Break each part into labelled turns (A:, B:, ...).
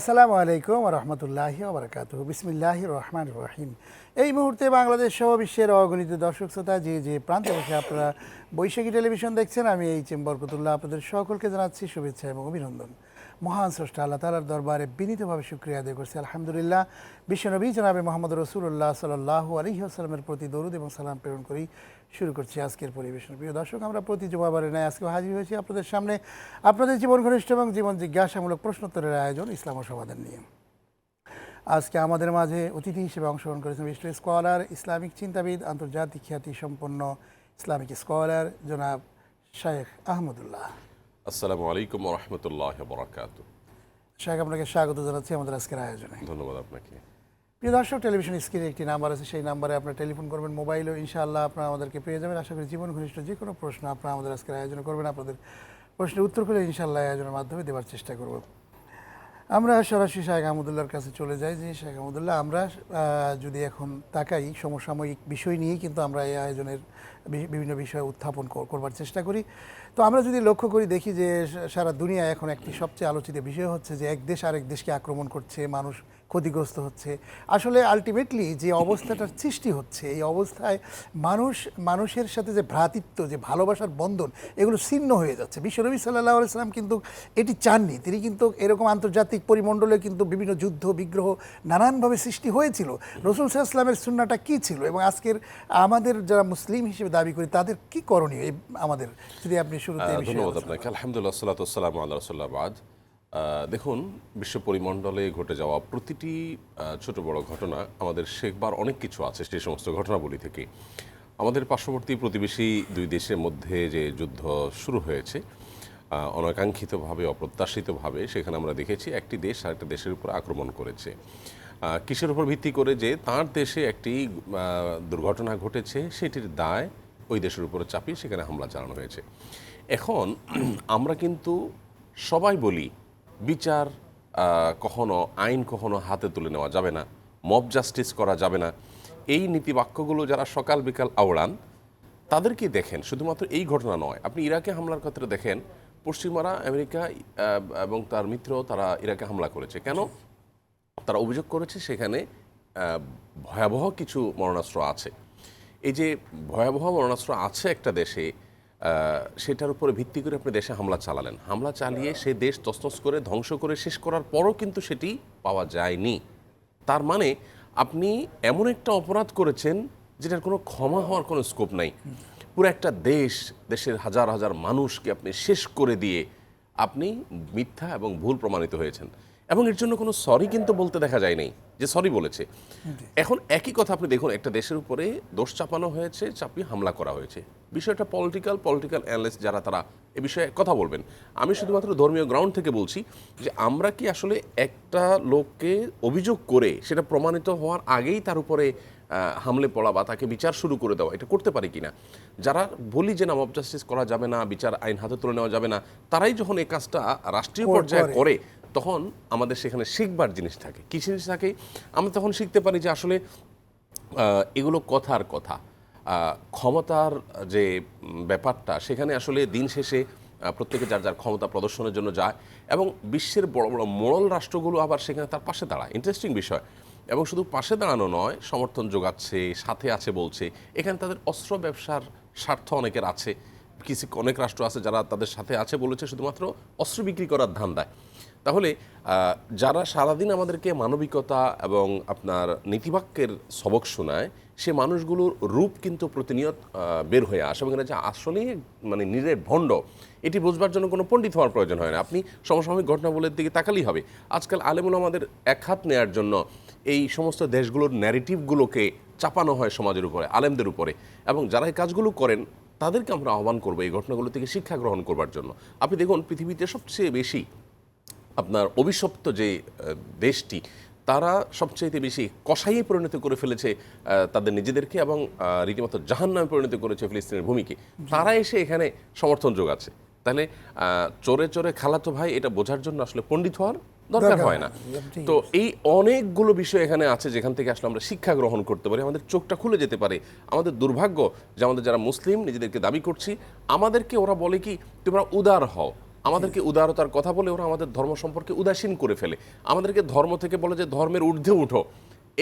A: আসসালামু আলাইকুম রহমতুল্লাহ বারকাত বিসমিল্লাহ রহমান রহিম। এই মুহূর্তে বাংলাদেশ সহ বিশ্বের অগণিত দর্শক শ্রোতা, যে যে প্রান্তে বসে আপনারা বৈশাখী টেলিভিশন দেখছেন, আমি এই চেম্বরকতুল্লাহ আপনাদের সকলকে জানাচ্ছি শুভেচ্ছা এবং অভিনন্দন। মহান স্রষ্টা আল্লাহ তালার দরবারে বিনীতভাবে শুক্রিয়া আদায় করছি। আলহামদুলিল্লাহ বিশ্বনবী জনাবে মোহাম্মদ রসুল্লাহ সাল্লাহ আলহিহাস্লামের প্রতি দরুদ এবং সালাম প্রেরণ করেই শুরু করছি আজকের পরিবেশন। প্রিয় দর্শক, আমরা প্রতি জমাবারে নেয় আজকে হাজির হয়েছি আপনাদের সামনে। আপনাদের জীবন ঘনিষ্ঠ এবং জীবন জিজ্ঞাসামূলক প্রশ্নোত্তরের আয়োজন, ইসলাম ও সমাধান নিয়ে। আজকে আমাদের মাঝে অতিথি হিসেবে অংশগ্রহণ করেছেন বিশিষ্ট স্কলার, ইসলামিক চিন্তাবিদ, আন্তর্জাতিক খ্যাতি সম্পন্ন ইসলামিক স্কলার জনাব শায়েখ আহমদুল্লাহ।
B: আসসালামু আলাইকুম রহমতুল্লাহ বরাকাত
A: সাহেব আপনাকে স্বাগত জানাচ্ছি আমাদের আজকের আয়োজনে।
B: ধন্যবাদ আপনাকে।
A: প্রিয় দর্শক টেলিভিশন স্ক্রিনে একটি নাম্বার আছে সেই নাম্বারে আপনার টেলিফোন করবেন মোবাইলও ইনশাআল্লাহ আপনার আমাদেরকে পেয়ে যাবেন। আশা করি জীবন ঘনিষ্ঠ যে কোনো প্রশ্ন আপনারা আমাদের আজকের আয়োজন করবেন। আপনাদের প্রশ্নের উত্তর করে ইনশাআল্লাহ আয়োজনের মাধ্যমে দেওয়ার চেষ্টা করব। আমরা সরাসরি শাহেখ আহমদুল্লাহর কাছে চলে যাই যে শাহেখ আহমদুল্লাহ, আমরা যদি এখন তাকাই সমসাময়িক বিষয় নিয়েই কিন্তু আমরা এই আয়োজনের বিভিন্ন বিষয় উত্থাপন করবার চেষ্টা করি। তো আমরা যদি লক্ষ্য করি, দেখি যে সারা দুনিয়া এখন একটি সবচেয়ে আলোচিত বিষয় হচ্ছে যে, এক দেশ আরেক দেশকে আক্রমণ করছে, মানুষ ক্ষতিগ্রস্ত হচ্ছে। আসলে আলটিমেটলি যে অবস্থাটার সৃষ্টি হচ্ছে এই অবস্থায় মানুষ মানুষের সাথে যে ভ্রাতৃত্ব যে ভালোবাসার বন্ধন এগুলো ছিন্ন হয়ে যাচ্ছে। বিশ্বনবী সাল্লাহ আলাইসাল্লাম কিন্তু এটি চাননি। তিনি কিন্তু এরকম আন্তর্জাতিক পরিমণ্ডলে কিন্তু বিভিন্ন যুদ্ধ বিগ্রহ নানানভাবে সৃষ্টি হয়েছিল। রসুল সাল্লামের সুন্নাটা কী ছিল? এবং আজকের আমাদের যারা মুসলিম হিসেবে দাবি করি তাদের কি করণীয়? আমাদের যদি আপনি শুরুতে
B: ধন্যবাদ আপনাকে। আলহামদুলিল্লাহ সাল্লাতাম আল্লাহ দেখুন, বিশ্ব পরিমণ্ডলে ঘটে যাওয়া প্রতিটি ছোট বড় ঘটনা, আমাদের শেখবার অনেক কিছু আছে, সেই সমস্ত ঘটনাবলী থেকে। আমাদের পার্শ্ববর্তী প্রতিবেশী দুই দেশের মধ্যে যে যুদ্ধ শুরু হয়েছে অনাকাঙ্ক্ষিতভাবে, অপ্রত্যাশিতভাবে, সেখানে আমরা দেখেছি একটি দেশ আরেকটা দেশের উপর আক্রমণ করেছে। কিসের উপর ভিত্তি করে যে তার দেশে একটি দুর্ঘটনা ঘটেছে, সেটির দায় ওই দেশের উপরে চাপিয়ে সেখানে হামলা চালানো হয়েছে। এখন আমরা কিন্তু সবাই বলি বিচার কখনো আইন কখনো হাতে তুলে নেওয়া যাবে না, মব জাস্টিস করা যাবে না। এই নীতিবাক্যগুলো যারা সকাল বিকাল আওড়ান তাদেরকে দেখেন। শুধুমাত্র এই ঘটনা নয়, আপনি ইরাকে হামলার ক্ষেত্রে দেখেন, পশ্চিমারা, আমেরিকা এবং তার মিত্র তারা ইরাকে হামলা করেছে। কেন? তারা অভিযোগ করেছে সেখানে ভয়াবহ কিছু মরণাস্ত্র আছে। এই যে ভয়াবহ মরণাস্ত্র আছে একটা দেশে সেটার উপরে ভিত্তি করে আপনি দেশে হামলা চালালেন। হামলা চালিয়ে সে দেশ তসতস করে, ধ্বংস করে, শেষ করার পরও কিন্তু সেটি পাওয়া যায়নি। তার মানে আপনি এমন একটা অপরাধ করেছেন যেটার কোনো ক্ষমা হওয়ার কোনো স্কোপ নাই। পুরো একটা দেশ, দেশের হাজার হাজার মানুষকে আপনি শেষ করে দিয়ে আপনি মিথ্যা এবং ভুল প্রমাণিত হয়েছেন। এবং এর জন্য কোনো সরি কিন্তু বলতে দেখা যায় নাই। যে সরি বলেছে। এখন একই কথা আপনি দেখুন একটা দেশের উপরে দোষ চাপানো হয়েছে চাপিয়ে হামলা করা হয়েছে। বিষয়টা পলিটিক্যাল পলিটিক্যাল অ্যানালিস্ট যারা তারা এ বিষয়ে কথা বলবেন। আমি শুধুমাত্র ধর্মীয় গ্রাউন্ড থেকে বলছি যে আমরা কি আসলে একটা লোককে অভিযোগ করে সেটা প্রমাণিত হওয়ার আগেই তার উপরে হামলে পড়া বা তাকে বিচার শুরু করে দেওয়া এটা করতে পারি কিনা? যারা বলি যে না মব জাস্টিস করা যাবে না বিচার আইন হাতে তুলে নেওয়া যাবে না তারাই যখন এই কাজটা রাষ্ট্রীয় পর্যায়ে করে তখন আমাদের সেখানে শিখবার জিনিস থাকে। কী জিনিস থাকে? আমরা তখন শিখতে পারি যে আসলে এগুলো কথার কথা। ক্ষমতার যে ব্যাপারটা, সেখানে আসলে দিন শেষে প্রত্যেকে যার যার ক্ষমতা প্রদর্শনের জন্য যায় এবং বিশ্বের বড় বড় মোড়ল রাষ্ট্রগুলো আবার সেখানে তার পাশে দাঁড়ায়। ইন্টারেস্টিং বিষয়। এবং শুধু পাশে দাঁড়ানো নয়, সমর্থন যোগাচ্ছে, সাথে আছে বলছে। এখানে তাদের অস্ত্র ব্যবসার স্বার্থ অনেকের আছে। কিছু অনেক রাষ্ট্র আছে যারা তাদের সাথে আছে বলেছে শুধুমাত্র অস্ত্র বিক্রি করার ধান্দায়। তাহলে যারা সারাদিন আমাদেরকে মানবিকতা এবং আপনার নীতিবাক্যের সবক শোনায়, সে মানুষগুলোর রূপ কিন্তু প্রতিনিয়ত বের হয়ে আসে। এবং এটা যে আসলেই মানে নিরেট ভণ্ড, এটি বুঝবার জন্য কোনো পণ্ডিত হওয়ার প্রয়োজন হয় না। আপনি সমসাময়িক ঘটনাবলীর দিকে তাকালেই হবে। আজকাল আলেমুল আমাদের এক হাত নেয়ার জন্য এই সমস্ত দেশগুলোর ন্যারেটিভগুলোকে চাপানো হয় সমাজের উপরে, আলেমদের উপরে। এবং যারা এই কাজগুলো করেন, তাদেরকে আমরা আহ্বান করব এই ঘটনাগুলো থেকে শিক্ষা গ্রহণ করবার জন্য। আপনি দেখুন, পৃথিবীতে সবচেয়ে বেশি আপনার অভিশপ্ত যে দেশটি তারা সবচেয়ে বেশি কষাইয়ে পরিণত করে ফেলেছে তাদের নিজেদেরকে এবং রীতিমতো জাহান নামে পরিণত করেছে ফিলিস্তিনের ভূমিকে। তারা এসে এখানে সমর্থন যোগাচ্ছে। তাহলে চোরে চোরে খালাতো ভাই এটা বোঝার জন্য আসলে পণ্ডিত হওয়ার দরকার হয় না। তো এই অনেকগুলো বিষয় এখানে আছে যেখান থেকে আসলে আমরা শিক্ষা গ্রহণ করতে পারি আমাদের চোখটা খুলে যেতে পারে। আমাদের দুর্ভাগ্য যে আমাদের যারা মুসলিম নিজেদেরকে দাবি করছি আমাদেরকে ওরা বলে কি তোমরা উদার হও। আমাদেরকে উদারতার কথা বলে ওরা আমাদের ধর্ম সম্পর্কে উদাসীন করে ফেলে। আমাদেরকে ধর্ম থেকে বলে যে ধর্মের ঊর্ধ্বে উঠো।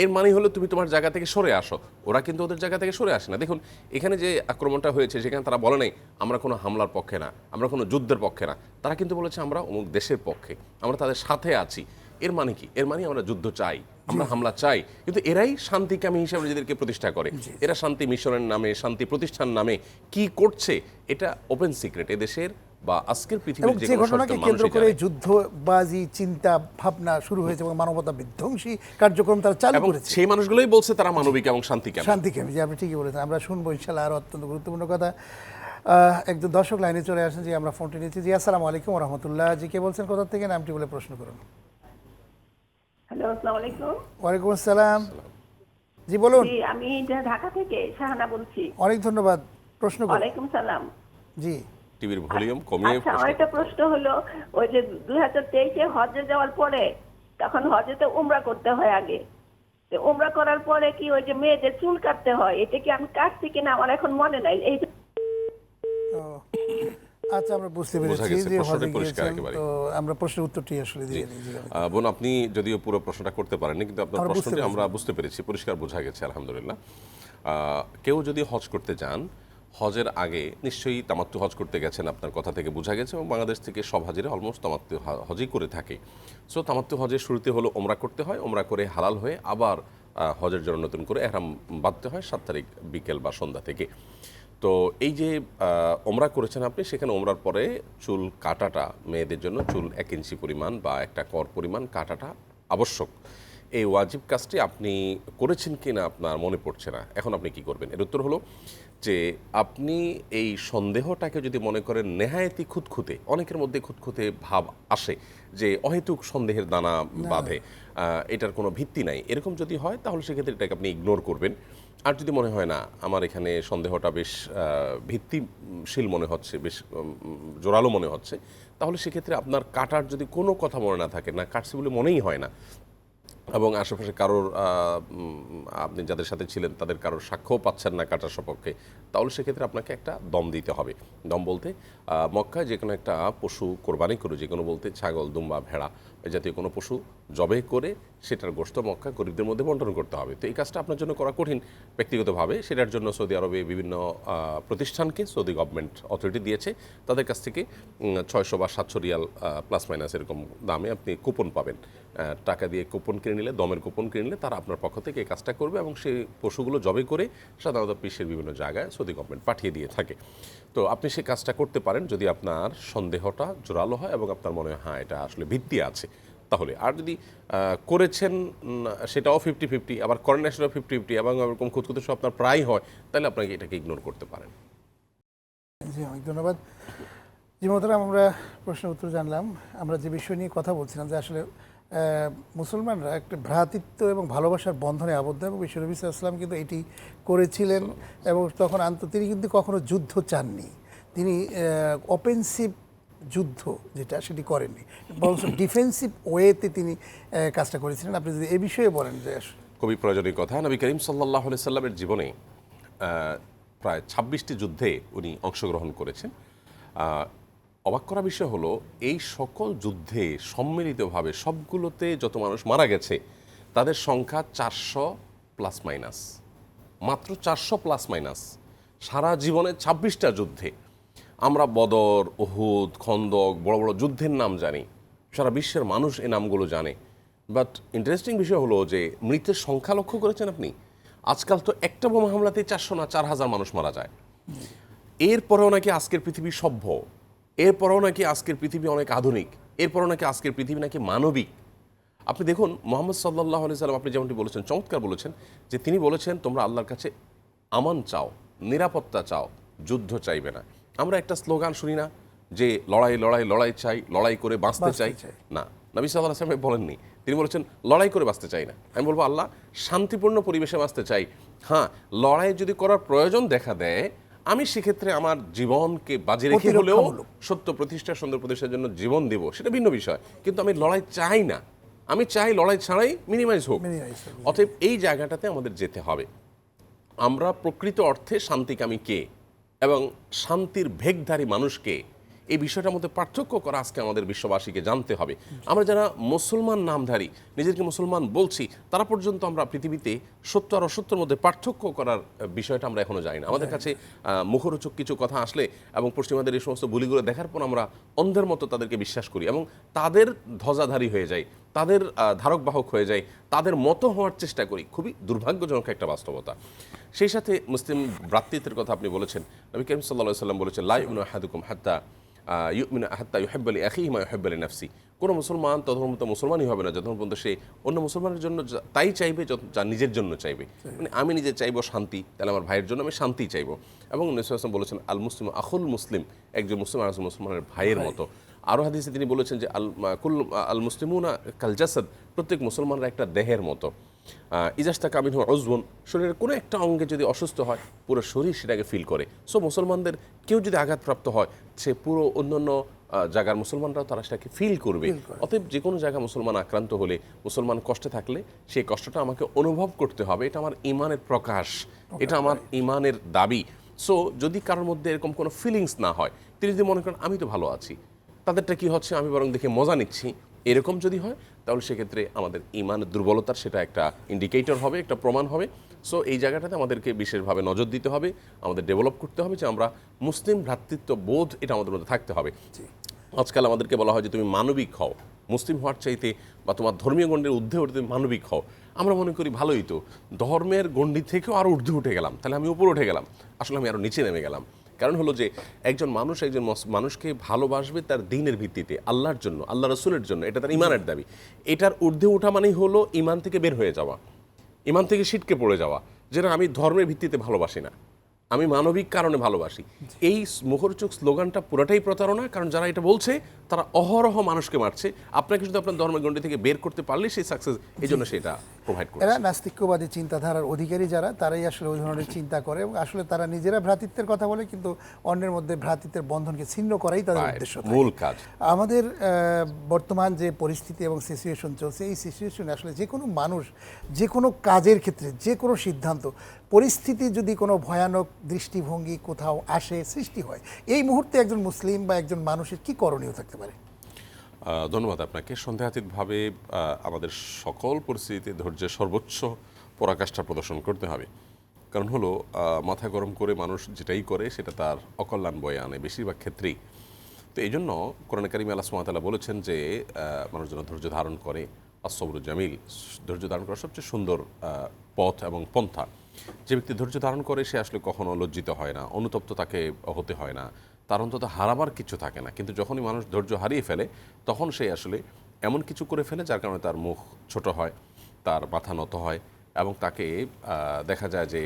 B: এর মানে হলো তুমি তোমার জায়গা থেকে সরে আসো। ওরা কিন্তু ওদের জায়গা থেকে সরে আসে না। দেখুন এখানে যে আক্রমণটা হয়েছে সেখানে তারা বলে নাই আমরা কোনো হামলার পক্ষে না আমরা কোনো যুদ্ধের পক্ষে না। তারা কিন্তু বলেছে আমরা অমুক দেশের পক্ষে আমরা তাদের সাথে আছি। এর মানে কি? এর মানে আমরা যুদ্ধ চাই আমরা হামলা চাই। কিন্তু এরাই শান্তিকামী হিসাবে নিজেদেরকে প্রতিষ্ঠা করে। এরা শান্তি মিশনের নামে শান্তি প্রতিষ্ঠান নামে কি করছে এটা ওপেন সিক্রেট এদেশের বা আজকের পৃথিবীর যে
A: ঘটনাকে কেন্দ্র করে যুদ্ধবাজি চিন্তা ভাবনা শুরু হয়েছে এবং মানবতা বিধ্বংসী কার্যক্রম তারা চালু করেছে।
B: সেই মানুষগুলোই বলছে তারা মানবিক এবং শান্তিকামী
A: শান্তি কেমন যে আপনি ঠিকই বলেছেন। আমরা শুনব ইনশাল্লাহ আরও অত্যন্ত গুরুত্বপূর্ণ কথা। একজন দর্শক লাইনে চলে আসেন যে আমরা ফোনটি নিচ্ছি। জি আসসালামু আলাইকুম রহমতুল্লাহ। জি কে বলছেন? কোথা থেকে? নামটি বলে প্রশ্ন করুন।
C: হ্যালো আসসালামু আলাইকুম।
A: ওয়ালাইকুম আসসালাম। জি বলুন।
C: আমি ঢাকা থেকে শাহানা বলছি।
A: অনেক ধন্যবাদ। প্রশ্ন করুন।
C: ওয়ালাইকুম সালাম।
A: জি।
B: টিভির ভলিউম কমিয়ে
C: আচ্ছা আমার
B: প্রশ্ন
C: হলো ওই যে দুই হাজার তেইশে হজে যাওয়ার পরে তখন হজেতে উমরা করতে হয় আগে। তো উমরা করার পরে কি ওই যে মেয়েদের চুল কাটতে হয়? এটা কি আমি কাটছি কিনা আমার এখন মনে নাই। এই
A: আচ্ছা আমরা বুঝতে পেরেছি যে হজে গিয়েছেন তো আমরা প্রশ্নের উত্তরটি আসলে দিয়ে
B: বোন আপনি যদিও পুরো প্রশ্নটা করতে পারেননি কিন্তু আপনার প্রশ্নটি আমরা বুঝতে পেরেছি পরিষ্কার বোঝা গেছে আলহামদুলিল্লাহ। আহ, কেউ যদি হজ করতে যান হজের আগে নিশ্চয়ই তামাত্তু হজ করতে গেছেন আপনার কথা থেকে বোঝা গেছে এবং বাংলাদেশ থেকে সব হাজিরা অলমোস্ট তামাত্তু হজই করে থাকে। সো তামাত্তু হজের শুরুতে হলো ওমরা করতে হয়, ওমরা করে হালাল হয়ে আবার হজের জন্য নতুন করে এহরাম বাঁধতে হয় সাত তারিখ বিকেল বা সন্ধ্যা থেকে। তো এই যে ওমরা করেছেন আপনি, সেখানে ওমরার পরে চুল কাটাটা মেয়েদের জন্য, চুল এক ইঞ্চি পরিমাণ বা একটা কর পরিমাণ কাটাটা আবশ্যক। এই ওয়াজিব কাজটি আপনি করেছেন কি না আপনার মনে পড়ছে না। এখন আপনি কি করবেন? এর উত্তর হলো যে আপনি এই সন্দেহটাকে যদি মনে করেন নেহায়েতি খুঁতখুঁতে অনেকের মধ্যে খুঁতখুঁতে ভাব আসে যে অহেতুক সন্দেহের দানা বাঁধে এটার কোনো ভিত্তি নাই। এরকম যদি হয় তাহলে সেক্ষেত্রে এটাকে আপনি ইগনোর করবেন। আর যদি মনে হয় না আমার এখানে সন্দেহটা বেশ ভিত্তিশীল মনে হচ্ছে বেশ জোরালো মনে হচ্ছে তাহলে সেক্ষেত্রে আপনার কাটার যদি কোনো কথা মনে না থাকে না কাটছে বলে মনেই হয় না এবং আশেপাশে কারোর আপনি যাদের সাথে ছিলেন তাদের কারোর সাক্ষ্যও পাচ্ছেন না কাটার সপক্ষে, তাহলে সেক্ষেত্রে আপনাকে একটা দম দিতে হবে। দম বলতে মক্কায় যে কোনো একটা পশু কোরবানি করে যে কোনো বলতে ছাগল, দুম্বা, ভেড়া জাতীয় কোনো পশু জবে করে সেটার গোস্ত মক্কা গরিবদের মধ্যে বন্টন করতে হবে। তো এই কাজটা আপনার জন্য করা কঠিন ব্যক্তিগতভাবে। সেটার জন্য সৌদি আরবে বিভিন্ন প্রতিষ্ঠানকে সৌদি গভর্নমেন্ট অথরিটি দিয়েছে। তাদের কাছ থেকে ছয়শো বা সাতশো রিয়াল প্লাস মাইনাস এরকম দামে আপনি কুপন পাবেন। টাকা দিয়ে কুপন কিনে নিলে, দমের কুপন কিনে নিলে তারা আপনার পক্ষ থেকে এই কাজটা করবে এবং সেই পশুগুলো জবে করে সাধারণত বিশ্বের বিভিন্ন জায়গায় সৌদি গভর্নমেন্ট পাঠিয়ে দিয়ে থাকে। তো আপনি সেই কাজটা করতে পারেন যদি আপনার সন্দেহটা জোরালো হয় এবং আপনার মনে হয় হ্যাঁ এটা আসলে ভিত্তি আছে। তাহলে। আর যদি করেছেন সেটাও ফিফটি ফিফটি আবার করেন না সেটাও ফিফটি ফিফটি এবং এরকম খুঁতখুতে সব আপনার প্রায় হয় তাহলে আপনাকে এটাকে ইগনোর করতে পারেন।
A: জি অনেক ধন্যবাদ। জি মোহতারাম আমরা প্রশ্নের উত্তর জানলাম। আমরা যে বিষয় নিয়ে কথা বলছিলাম যে আসলে মুসলমানরা একটা ভ্রাতৃত্ব এবং ভালোবাসার বন্ধনে আবদ্ধ এবং বিশ্বনবী ইসলাম কিন্তু এটি করেছিলেন এবং তখন আন্ত তিনি কিন্তু কখনো যুদ্ধ চাননি। তিনি অপেন্সিভ যুদ্ধ যেটা সেটি করেননি। বরঞ্চ ডিফেন্সিভ ওয়েতে তিনি কাজটা করেছিলেন। আপনি যদি এ বিষয়ে বলেন যে
B: খুবই প্রয়োজনীয় কথা। নবী করিম সাল্লাহ সাল্লামের জীবনে প্রায় ছাব্বিশটি যুদ্ধে উনি অংশগ্রহণ করেছেন। অবাক করা বিষয় হলো, এই সকল যুদ্ধে সম্মিলিতভাবে সবগুলোতে যত মানুষ মারা গেছে, তাদের সংখ্যা চারশো প্লাস মাইনাস। মাত্র চারশো প্লাস মাইনাস। সারা জীবনে ছাব্বিশটা যুদ্ধে আমরা বদর ওহুদ খন্দক, বড় বড় যুদ্ধের নাম জানি। সারা বিশ্বের মানুষ এই নামগুলো জানে। বাট ইন্টারেস্টিং বিষয় হলো যে মৃতের সংখ্যা লক্ষ্য করেছেন আপনি? আজকাল তো একটা বোমা হামলাতেই চারশো না চার হাজার মানুষ মারা যায়। এরপরেও নাকি আজকের পৃথিবী সভ্য। এরপরেও নাকি আজকের পৃথিবী অনেক আধুনিক। এরপরেও নাকি আজকের পৃথিবী নাকি মানবিক। আপনি দেখুন, মোহাম্মদ সাল্লাহ আলি সাল্লাম, আপনি যেমনটি বলেছেন, চমৎকার বলেছেন যে তিনি বলেছেন, তোমরা আল্লাহর কাছে আমান চাও, নিরাপত্তা চাও, যুদ্ধ চাইবে না। আমরা একটা স্লোগান শুনি না যে লড়াই লড়াই লড়াই চাই লড়াই করে বাঁচতে চাই। না নবী সাল্লাহ আসলাম বলেননি। তিনি বলেছেন লড়াই করে বাঁচতে চাই না। আমি বলব আল্লাহ শান্তিপূর্ণ পরিবেশে বাঁচতে চাই। হ্যাঁ লড়াই যদি করার প্রয়োজন দেখা দেয় আমি সেক্ষেত্রে আমার জীবনকে বাজি রেখে হলেও সত্য প্রতিষ্ঠা সুন্দর প্রতিষ্ঠার জন্য জীবন দেব সেটা ভিন্ন বিষয়। কিন্তু আমি লড়াই চাই না। আমি চাই লড়াই ছাড়াই মিনিমাইজ হোক। অতএব এই জায়গাটাতে আমাদের যেতে হবে। আমরা প্রকৃত অর্থে শান্তিকামী কে? এবং শান্তির ভেগধারী মানুষকে এই বিষয়টার মধ্যে পার্থক্য করা আজকে আমাদের বিশ্ববাসীকে জানতে হবে। আমরা যারা মুসলমান নামধারী নিজেকে মুসলমান বলছি, তারা পর্যন্ত আমরা পৃথিবীতে সত্য আর অসত্যর মধ্যে পার্থক্য করার বিষয়টা আমরা এখনও জানি না। আমাদের কাছে মুখরোচক কিছু কথা আসলে এবং পশ্চিমাদের এই সমস্ত বুলিগুলো দেখার পর আমরা অন্ধের মতো তাদেরকে বিশ্বাস করি এবং তাদের ধ্বজাধারী হয়ে যাই, তাদের ধারক বাহক হয়ে যায় তাদের মতো হওয়ার চেষ্টা করি। খুবই দুর্ভাগ্যজনক একটা বাস্তবতা। সেই সাথে মুসলিম ভ্রাতৃত্বের কথা আপনি বলেছেন। নবী করিম সাল্লাহ সাল্লাম বলেছেন লাই হাদুকুম হাত্তা ইউমিন হাত্তা ইউহেব্বালি আখিহিমা ইউহেব্বালি নাফসি কোনো মুসলমান তখন মতো মুসলমানই হবে না, যতক্ষণ পর্যন্ত সে অন্য মুসলমানের জন্য তাই চাইবে যা নিজের জন্য চাইবে। মানে আমি নিজে চাইব শান্তি, তাহলে আমার ভাইয়ের জন্য আমি শান্তি চাইব। এবং নসম বলেছেন, আল মুসলিম আখুল মুসলিম, একজন মুসলিম আর মুসলমানের ভাইয়ের মতো। আরও হাদিসে তিনি বলেছেন যে, আল কুল আল মুসলিমুনা কাল জাসাদ, প্রত্যেক মুসলমানরা একটা দেহের মতো। ইজাস্তা কামিন হওয়া অজবন শরীরের কোনো একটা অঙ্গে যদি অসুস্থ হয় পুরো শরীর সেটাকে ফিল করে। সো মুসলমানদের কেউ যদি আঘাতপ্রাপ্ত হয় সে পুরো অন্যান্য জায়গার মুসলমানরাও তারা সেটাকে ফিল করবে। অতএব যে কোনো জায়গায় মুসলমান আক্রান্ত হলে মুসলমান কষ্টে থাকলে সেই কষ্টটা আমাকে অনুভব করতে হবে। এটা আমার ইমানের প্রকাশ। এটা আমার ইমানের দাবি। সো যদি কারোর মধ্যে এরকম কোনো ফিলিংস না হয় তিনি যদি মনে করেন আমি তো ভালো আছি তাদেরটা কি হচ্ছে? আমি বরং দেখে মজা নিচ্ছি। এরকম যদি হয় তাহলে সেক্ষেত্রে আমাদের ইমান দুর্বলতার সেটা একটা ইন্ডিকেটর হবে একটা প্রমাণ হবে। সো এই জায়গাটাতে আমাদেরকে বিশেষভাবে নজর দিতে হবে আমাদের ডেভেলপ করতে হবে যে আমরা মুসলিম ভ্রাতৃত্ব বোধ এটা আমাদের মধ্যে থাকতে হবে। আজকাল আমাদেরকে বলা হয় যে তুমি মানবিক হও। মুসলিম হওয়ার চাইতে বা তোমার ধর্মীয় গণ্ডের ঊর্ধ্বে উঠে তুমি মানবিক হও। আমরা মনে করি ভালোই তো। ধর্মের গণ্ডি থেকেও আরও ঊর্ধ্বে উঠে গেলাম। তাহলে আমি উপরে উঠে গেলাম। আসলে আমি আরও নিচে নেমে গেলাম। কারণ হলো যে একজন মানুষ একজন মানুষকে ভালোবাসবে তার দিনের ভিত্তিতে, আল্লাহর জন্য আল্লাহ রসুলের জন্য, এটা তার ইমানের দাবি। এটার ঊর্ধ্বে ওঠা মানেই হলো ইমান থেকে বের হয়ে যাওয়া ইমান থেকে সিটকে পড়ে যাওয়া, যেটা আমি ধর্মের ভিত্তিতে ভালোবাসি না। আমি মানবিক কারণে ভালোবাসি। এই মুখরোচক স্লোগানটা পুরোটাই প্রতারণা কারণ যারা এটা বলছে তারা অহরহ মানুষকে মারছে। আপনাকে শুধু আপনার ধর্মের গণ্ডি থেকে বের করতে পারলে সেই সাকসেস এই জন্য সেটা প্রোভাইড করে
A: এরা নাস্তিক্যবাদী চিন্তাধারার অধিকারী যারা তারাই আসলে ওই ধরনের চিন্তা করে এবং আসলে তারা নিজেরা ভ্রাতৃত্বের কথা বলে কিন্তু অন্যের মধ্যে ভ্রাতৃত্বের বন্ধনকে ছিন্ন করাই তাদের উদ্দেশ্য
B: মূল কাজ।
A: আমাদের বর্তমান যে পরিস্থিতি এবং সিচুয়েশন চলছে এই সিচুয়েশনে আসলে যে কোনো মানুষ যে কোনো কাজের ক্ষেত্রে যে কোনো সিদ্ধান্ত পরিস্থিতি যদি কোনো ভয়ানক দৃষ্টিভঙ্গি কোথাও আসে, সৃষ্টি হয়, এই মুহূর্তে একজন মুসলিম বা একজন মানুষের কি করণীয় থাকতে পারে?
B: ধন্যবাদ আপনাকে। সন্দেহাতীতভাবে আমাদের সকল পরিস্থিতিতে ধৈর্যের সর্বোচ্চ পরাকাষ্ঠা প্রদর্শন করতে হবে। কারণ হলো মাথা গরম করে মানুষ যেটাই করে, সেটা তার অকল্যাণ বয়ে আনে বেশিরভাগ ক্ষেত্রেই। তো এই জন্য কোরআন কারিম সুমাতালা বলেছেন যে মানুষ যেন ধৈর্য ধারণ করে। আসবরু জামিল, ধৈর্য ধারণ করা সবচেয়ে সুন্দর পথ এবং পন্থা। যে ব্যক্তি ধৈর্য ধারণ করে, সে আসলে কখনো লজ্জিত হয় না, অনুতপ্ত তাকে হতে হয় না। তার অন্তত হারাবার কিছু থাকে না। কিন্তু যখনই মানুষ ধৈর্য হারিয়ে ফেলে, তখন সে আসলে এমন কিছু করে ফেলে, যার কারণে তার মুখ ছোট হয়, তার মাথা নত হয় এবং তাকে দেখা যায় যে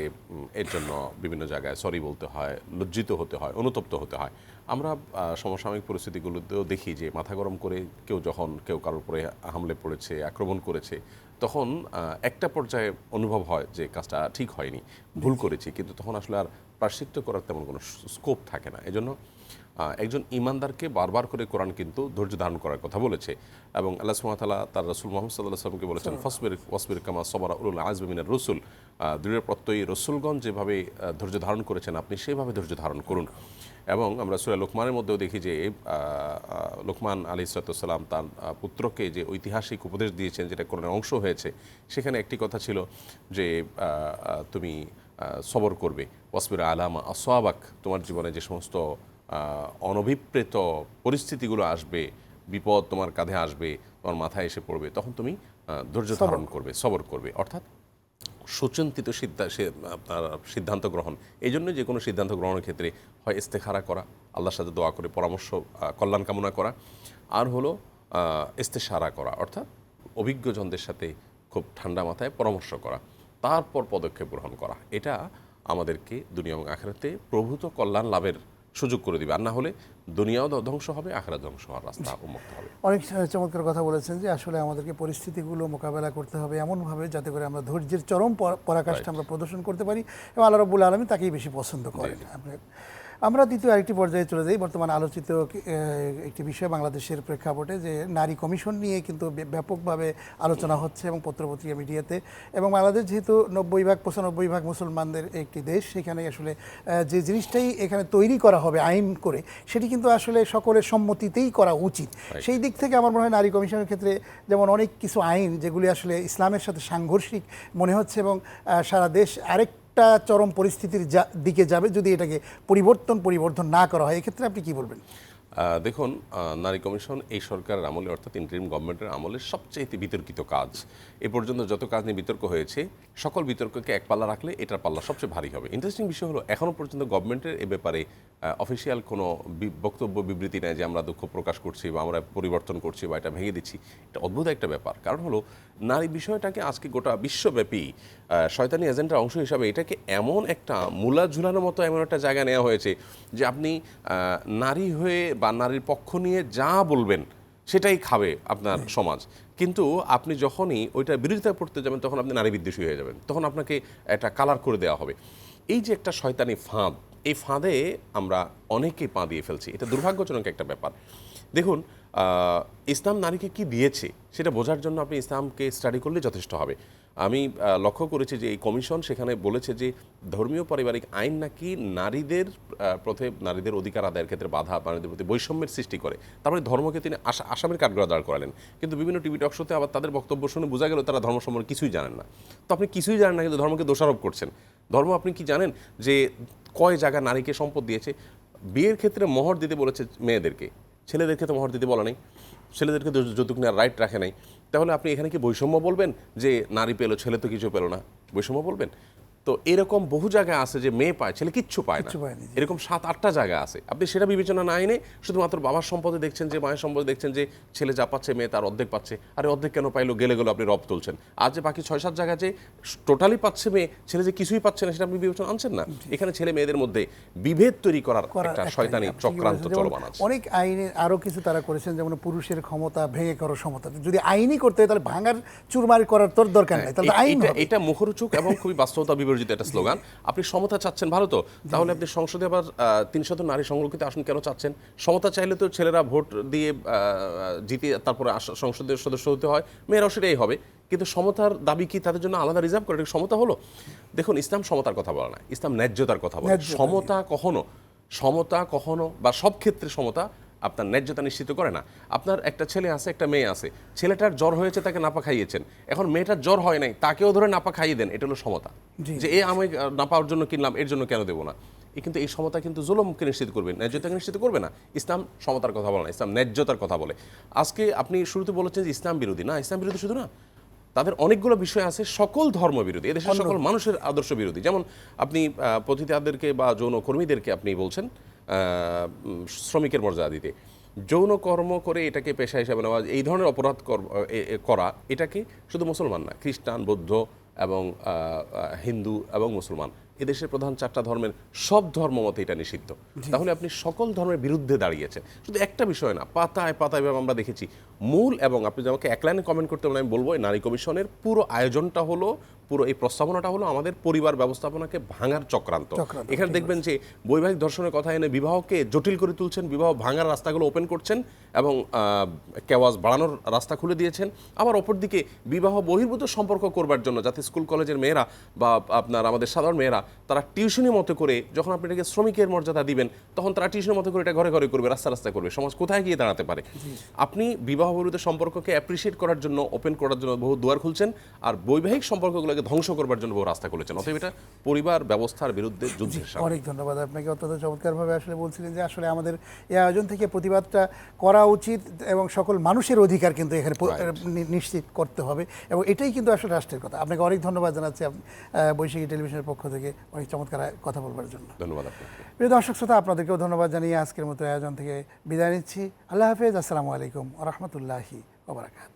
B: এর জন্য বিভিন্ন জায়গায় সরি বলতে হয়, লজ্জিত হতে হয়, অনুতপ্ত হতে হয়। আমরা সমসাময়িক পরিস্থিতিগুলোতেও দেখি যে মাথা গরম করে কেউ যখন কেউ কারোর উপরে হামলে পড়েছে, আক্রমণ করেছে, তখন একটা পর্যায়ে অনুভব হয় যে কাজটা ঠিক হয়নি। ভুল করেছি কিন্তু তখন আসলে আর প্রাশ্চিত্য করার তেমন কোনো স্কোপ থাকে না। এজন্য একজন ইমানদারকে বারবার করে কোরআন কিন্তু ধৈর্য ধারণ করার কথা বলেছে এবং আল্লাহ সুমাতালা তার রসুল মোহাম্মদ সাল্লাহ সাল্লামকে বলেছেন ফসবির ওয়াসবির কামা সবরা উল আজমিনের রসুল। দৃঢ় প্রত্যয়ী রসুলগঞ্জ যেভাবে ধৈর্য ধারণ করেছেন আপনি সেভাবে ধৈর্য ধারণ করুন। এবং আমরা সুরা লোকমানের মধ্যেও দেখি যে লোকমান আলী সালাম তার পুত্রকে যে ঐতিহাসিক উপদেশ দিয়েছেন যেটা কোরআনের অংশ হয়েছে সেখানে একটি কথা ছিল যে তুমি সবর করবে। ওয়াসবির আলামা আসোয়াবাক তোমার জীবনে যে সমস্ত অনভিপ্রেত পরিস্থিতিগুলো আসবে বিপদ তোমার কাঁধে আসবে তোমার মাথায় এসে পড়বে তখন তুমি ধৈর্য ধারণ করবে। সবর করবে। অর্থাৎ সুচিন্তিত সিদ্ধা সে- আপনার সিদ্ধান্ত গ্রহণ। এই জন্য যে কোনো সিদ্ধান্ত গ্রহণের ক্ষেত্রে হয় ইস্তেখারা করা আল্লাহর সাথে দোয়া করে পরামর্শ কল্যাণ কামনা করা। আর হলো ইস্তেসারা করা অর্থাৎ অভিজ্ঞজনদের সাথে খুব ঠান্ডা মাথায় পরামর্শ করা। তারপর পদক্ষেপ গ্রহণ করা। এটা আমাদেরকে দুনিয়া এবং আখেরাতে প্রভূত কল্যাণ লাভের সুযোগ করে দিবে। আর না হলে দুনিয়াও ধ্বংস হবে আখেরা ধ্বংস হওয়ার রাস্তা উন্মুক্ত হবে।
A: অনেক চমৎকার কথা বলেছেন যে আসলে আমাদেরকে পরিস্থিতিগুলো মোকাবেলা করতে হবে এমনভাবে যাতে করে আমরা ধৈর্যের চরম পরা- পরাকাষ্ঠা আমরা প্রদর্শন করতে পারি এবং আল্লাহ রবুল আলমী তাকেই বেশি পছন্দ করেন। আপনি আমরা দ্বিতীয় আরেকটি পর্যায়ে চলে যাই। বর্তমান আলোচিত একটি বিষয় বাংলাদেশের প্রেক্ষাপটে যে নারী কমিশন নিয়ে কিন্তু ব্যাপকভাবে আলোচনা হচ্ছে এবং পত্রপত্রিকা মিডিয়াতে। এবং বাংলাদেশ যেহেতু নব্বই ভাগ পঁচানব্বই ভাগ মুসলমানদের একটি দেশ সেখানে আসলে যে জিনিসটাই এখানে তৈরি করা হবে আইন করে সেটি কিন্তু আসলে সকলের সম্মতিতেই করা উচিত। সেই দিক থেকে আমার মনে হয় নারী কমিশনের ক্ষেত্রে যেমন অনেক কিছু আইন যেগুলি আসলে ইসলামের সাথে সাংঘর্ষিক মনে হচ্ছে এবং সারা দেশ আরেক একটা চরম পরিস্থিতির দিকে যাবে যদি এটাকে পরিবর্তন পরিবর্তন না করা হয়, এক্ষেত্রে আপনি কি বলবেন?
B: দেখুন নারী কমিশন এই সরকারের আমলে, অর্থাৎ ইন্টারিম গভর্নমেন্টের আমলে সবচেয়ে বিতর্কিত কাজ। এ পর্যন্ত যত কাজ নিয়ে বিতর্ক হয়েছে, সকল বিতর্ককে এক পাল্লা রাখলে এটার পাল্লা সবচেয়ে ভারী হবে। ইন্টারেস্টিং বিষয় হলো এখনও পর্যন্ত গভর্নমেন্টের এ ব্যাপারে অফিসিয়াল কোনো বক্তব্য, বিবৃতি নেয় যে আমরা দুঃখ প্রকাশ করছি বা আমরা পরিবর্তন করছি বা এটা ভেঙে দিচ্ছি। এটা অদ্ভুত একটা ব্যাপার। কারণ হলো, নারী বিষয়টাকে আজকে গোটা বিশ্বব্যাপী শয়তানি এজেন্ডার অংশ হিসাবে এটাকে এমন একটা মূলা ঝুলানোর মতো এমন একটা জায়গা নেওয়া হয়েছে যে আপনি নারী হয়ে বা নারীর পক্ষ নিয়ে যা বলবেন সেটাই খাবে আপনার সমাজ। কিন্তু আপনি যখনই ওইটার বিরোধিতা করতে যাবেন, তখন আপনি নারী বিদ্বেষী হয়ে যাবেন। তখন আপনাকে একটা কালার করে দেওয়া হবে। এই যে একটা শয়তানি ফাঁদ এই ফাঁদে আমরা অনেকেই পা দিয়ে ফেলছি। এটা দুর্ভাগ্যজনক একটা ব্যাপার। দেখুন ইসলাম নারীকে কি দিয়েছে সেটা বোঝার জন্য আপনি ইসলামকে স্টাডি করলে যথেষ্ট হবে। আমি লক্ষ্য করেছি যে এই কমিশন সেখানে বলেছে যে ধর্মীয় পারিবারিক আইন নাকি নারীদের আহ, প্রথে নারীদের অধিকার আদায়ের ক্ষেত্রে বাধা নারীদের প্রতি বৈষম্যের সৃষ্টি করে। তারপরে ধর্মকে তিনি আসামের কাঠগড়া দাঁড় করালেন। কিন্তু বিভিন্ন টিভি টক শোতে আবার তাদের বক্তব্য শুনে বোঝা গেল তারা ধর্ম সম্পর্কে কিছুই জানেন না। তো আপনি কিছুই জানেন না কিন্তু ধর্মকে দোষারোপ করছেন। ধর্ম আপনি কি জানেন যে কয় জায়গা নারীকে সম্পদ দিয়েছে? বিয়ের ক্ষেত্রে মোহর দিতে বলেছে মেয়েদেরকে। ছেলেদেরকে তো মোহর দিতে বলা নেই। ছেলেদেরকে যৌতুক নেওয়ার রাইট রাখে নাই। তাহলে আপনি এখানে কি বৈষম্য বলবেন যে নারী পেল, ছেলে তো কিছু পেল না? বৈষম্য বলবেন? তো এরকম বহু জায়গা আছে যে মেয়ে পায় ছেলে কিচ্ছু পায় না। এরকম সাত আটটা জায়গা আছে। আপনি সেটা বিবেচনা না এনে শুধুমাত্র বাবার সম্পদে দেখছেন যে মায়ের সম্পদে দেখছেন যে ছেলে যা পাচ্ছে মেয়ে তার অর্ধেক পাচ্ছে। আরে অর্ধেক কেন পাইলো? গেলে গেলো আপনি রব তুলছেন। আর যে বাকি ছয় সাত জায়গা যে টোটালি পাচ্ছে মেয়ে ছেলে যে কিছুই পাচ্ছে না সেটা আপনি বিবেচনা আনছেন না? এখানে ছেলে মেয়েদের মধ্যে বিভেদ তৈরি করার একটা শয়তানি চক্রান্ত চলমান আছে।
A: অনেক আইনে আরও কিছু তারা করেছেন যেমন পুরুষের ক্ষমতা ভেঙে করার ক্ষমতা যদি আইনই করতে হয় তাহলে ভাঙার চুরমার করার তোর দরকার নেই তাহলে আইন
B: এটা- মুখরোচক এবং খুবই বাস্তবতা বিবর্জিত একটা স্লোগান। আপনি সমতা চাচ্ছেন ভালো তো? তাহলে আপনি সংসদে আবার তিনশত নারী সংরক্ষিত আসন কেন চাচ্ছেন? সমতা চাইলে তো ছেলেরা ভোট দিয়ে জিতে তারপরে সংসদের সদস্য হতে হয় মেয়েরাও সেটাই হবে। কিন্তু সমতার দাবি কি তাদের জন্য আলাদা রিজার্ভ করে? সমতা হলো? দেখুন ইসলাম সমতার কথা বলে না ইসলাম ন্যায্যতার কথা বলে সমতা কখনো সমতা কখনো বা সব ক্ষেত্রে সমতা আপনার ন্যায্যতা নিশ্চিত করে না। আপনার একটা ছেলে আছে একটা মেয়ে আছে। ছেলেটার জ্বর হয়েছে তাকে নাপা খাইয়েছেন। এখন মেয়েটার জ্বর হয় নাই তাকেও ধরে নাপা খাইয়ে দেন। এটা হলো সমতা। যে এ আমি না পাওয়ার জন্য কিনলাম এর জন্য কেন দেবো না? এ কিন্তু এই সমতা কিন্তু জুলমকে নিশ্চিত করবে ন্যায্যতাকে নিশ্চিত করবে না। ইসলাম সমতার কথা বলে না ইসলাম ন্যায্যতার কথা বলে। আজকে আপনি শুরুতে বলেছেন যে ইসলাম বিরোধী। না ইসলাম বিরোধী শুধু না তাদের অনেকগুলো বিষয় আছে সকল ধর্ম বিরোধী। এদেশের সকল মানুষের আদর্শ বিরোধী। যেমন আপনি পতিতাদেরকে বা যৌন কর্মীদেরকে আপনি বলছেন শ্রমিকের মর্যাদা দিতে। যৌন কর্ম করে এটাকে পেশা হিসাবে নেওয়া, এই ধরনের অপরাধ কর- এটাকে শুধু মুসলমান না, খ্রিস্টান, বৌদ্ধ এবং হিন্দু এবং মুসলমান। এদেশের প্রধান চারটা ধর্মের সব ধর্ম মতে এটা নিষিদ্ধ। তাহলে আপনি সকল ধর্মের বিরুদ্ধে দাঁড়িয়েছেন। শুধু একটা বিষয় না পাতায় পাতায় এভাবে আমরা দেখেছি মূল এবং আপনি আমাকে এক লাইনে কমেন্ট করতে বলেন আমি বলব এই নারী কমিশনের পুরো আয়োজনটা হলো পুরো এই প্রস্তাবনাটা হলো আমাদের পরিবার ব্যবস্থাপনাকে ভাঙার চক্রান্ত। এখানে দেখবেন যে বৈবাহিক ধর্ষণের কথা এনে বিবাহকে জটিল করে তুলছেন বিবাহ ভাঙার রাস্তাগুলো ওপেন করছেন এবং কেওয়াজ বাড়ানোর রাস্তা খুলে দিয়েছেন। আবার অপরদিকে বিবাহ বহির্ভূত সম্পর্ক করবার জন্য যাতে স্কুল কলেজের মেয়েরা বা আপনার আমাদের সাধারণ মেয়েরা তারা টিউশনের মতো করে যখন আপনি এটাকে শ্রমিকের মর্যাদা দিবেন তখন তারা টিউশনের মতো করে এটা ঘরে ঘরে করবে রাস্তা রাস্তা করবে। সমাজ কোথায় গিয়ে দাঁড়াতে পারে? আপনি বিবাহ বহির্ভূত সম্পর্ককে অ্যাপ্রিসিয়েট করার জন্য ওপেন করার জন্য বহু দুয়ার খুলছেন আর বৈবাহিক সম্পর্কগুলোকে ধ্বংস করবার জন্য বহু রাস্তা খুলেছেন। অতএব এটা পরিবার ব্যবস্থার বিরুদ্ধে যুদ্ধের
A: অনেক ধন্যবাদ আপনাকে। অত্যন্ত চমৎকারভাবে আসলে বলছিলেন যে আসলে আমাদের এই আয়োজন থেকে প্রতিবাদটা করা উচিত এবং সকল মানুষের অধিকার কিন্তু এখানে নিশ্চিত করতে হবে এবং এটাই কিন্তু আসলে রাষ্ট্রের কথা। আপনাকে অনেক ধন্যবাদ জানাচ্ছি বৈশাখী টেলিভিশনের পক্ষ থেকে। অনেক চমৎকার কথা বলবার জন্য।
B: ধন্যবাদ
A: প্রিয় দর্শক শ্রোতা আপনাদেরকেও ধন্যবাদ জানিয়ে আজকের মতো আয়োজন থেকে বিদায় নিচ্ছি। আল্লাহ হাফেজ আসসালামু আলাইকুম রহমতুল্লাহি ওবরাকাত